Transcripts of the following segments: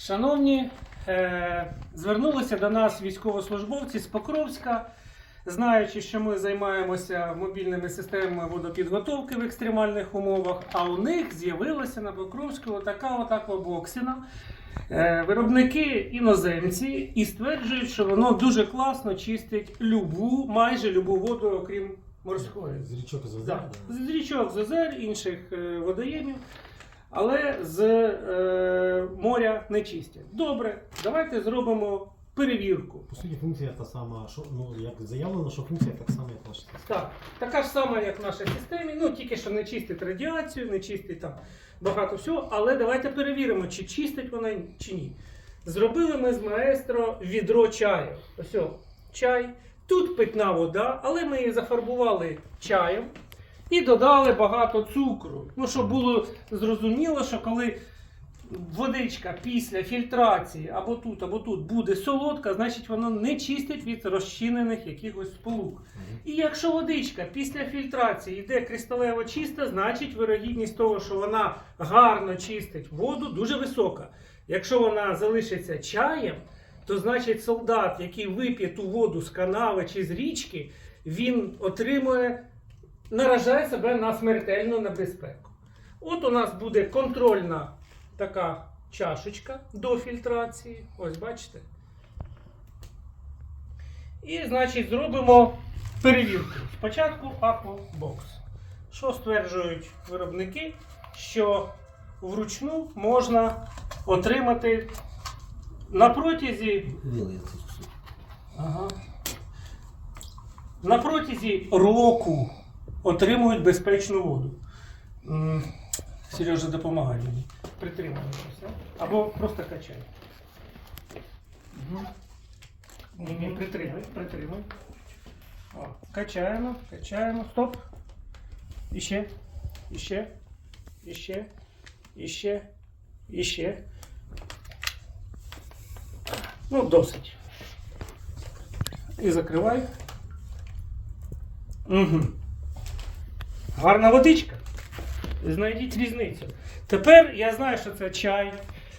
Шановні, е, звернулися до нас військовослужбовці з Покровська, знаючи, що ми займаємося мобільними системами водопідготовки в екстремальних умовах, а у них з'явилася на Покровську отака от аквабоксіна. Е, Виробники іноземці і стверджують, що воно дуже класно чистить любу, майже любу воду, окрім морської. З річок з Да. З річок, з озер, інших е, водоємів, але з е, моря не чистять. Добре, давайте зробимо перевірку. По суті, функція та сама, що ну як заявлено, що функція так само, як ваша система. Так, така ж сама, як в нашій системі, ну тільки що не чистить радіацію, не чистить там багато всього, але давайте перевіримо, чи чистить вона чи ні. Зробили ми з маестро відро чаю. Ось о, чай. Тут питна вода, але ми її зафарбували чаєм і додали багато цукру. Ну, щоб було зрозуміло, що коли водичка після фільтрації або тут, або тут буде солодка, значить воно не чистить від розчинених якихось сполук. І якщо водичка після фільтрації йде кристалево чиста, значить вирогідність того, що вона гарно чистить воду, дуже висока. Якщо вона залишиться чаєм, то значить солдат, який вип'є ту воду з канави чи з річки, він отримує, наражає себе на смертельну небезпеку. От у нас буде контрольна така чашечка до фільтрації. Ось бачите. І, значить, зробимо перевірку. Спочатку Aquabox. Що стверджують виробники, що вручну можна отримати на протязі Ага. На протязі року отримують безпечну воду. Сережа, допомагай мені. Притримай все. Або просто качай. Угу. Ні, ні, притримай, притримай. О, качаємо, качаємо. Стоп. Іще. Іще. Іще. Іще. Іще. Ну, досить. І закривай. Угу. Гарна водичка. Знайдіть різницю. Тепер я знаю, що це чай,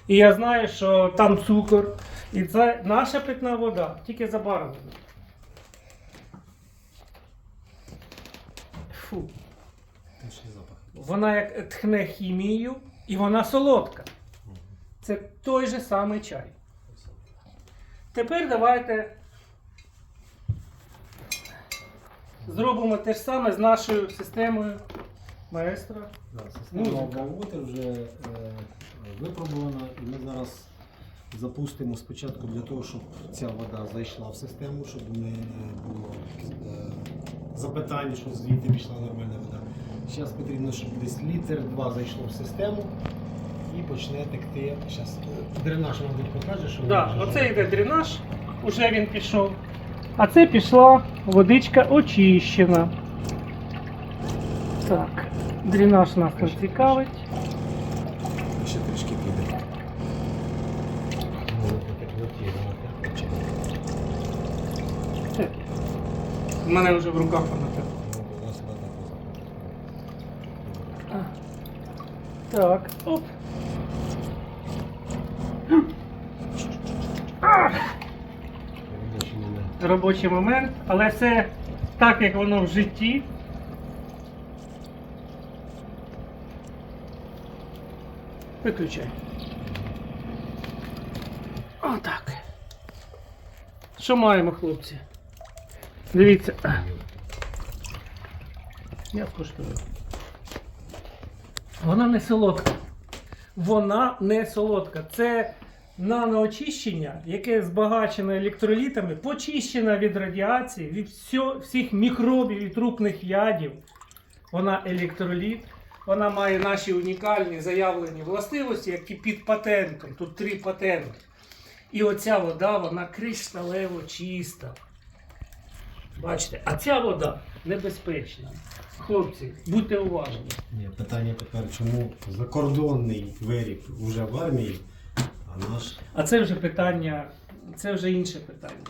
і я знаю, що там цукор. І це наша питна вода, тільки забарвлена. Фу. Вона як тхне хімією, і вона солодка. Це той же самий чай. Тепер давайте зробимо те ж саме з нашою системою маестро. Да, система Музика. Вже е, випробувана, і ми зараз запустимо спочатку для того, щоб ця вода зайшла в систему, щоб не було е, запитань, що звідти пішла нормальна вода. Зараз потрібно, щоб десь літр два зайшло в систему і почне текти. Зараз дренаж нам тут покаже, що Да, вже оце йде дренаж, уже він пішов. А це пішла водичка очищена. Так, дренаж нас не цікавить. ще трішки піде. У мене вже в руках вона так. Так, оп. Робочий момент, але все так, як воно в житті. Виключай. Отак. Що маємо, хлопці? Дивіться. Я скуштую. Вона не солодка. Вона не солодка. Це наноочищення, яке збагачене електролітами, почищена від радіації, від всіх мікробів і трупних ядів. Вона електроліт. Вона має наші унікальні заявлені властивості, які під патентом. Тут три патенти. І оця вода, вона кришталево чиста. Бачите, а ця вода небезпечна. Хлопці, будьте уважні. Ні, питання тепер, чому закордонний виріб вже в армії, А це вже питання, це вже інше питання.